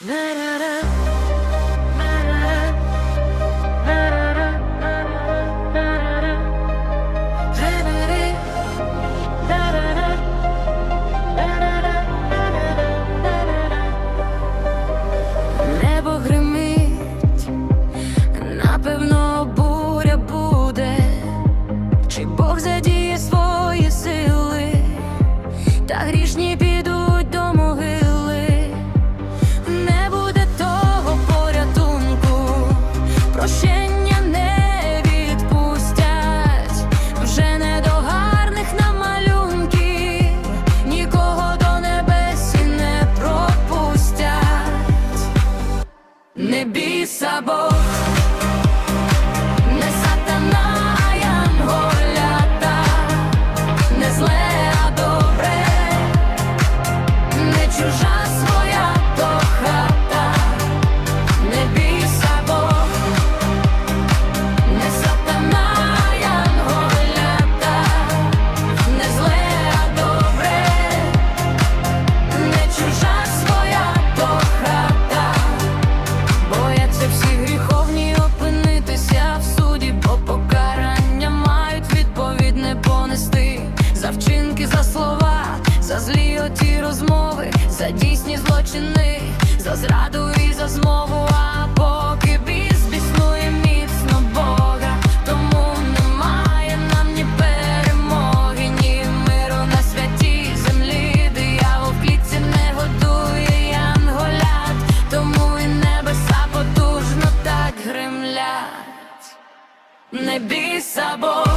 Na, na, na. Не бійся Бог, за злі оті розмови, за дійсні злочини, за зраду і за змову, а поки біз біснує міцно Бога, тому немає нам ні перемоги, ні миру на святій землі, диявол в клітці не годує янголят, тому і небеса потужно так гремлять. Не бійся, Бог.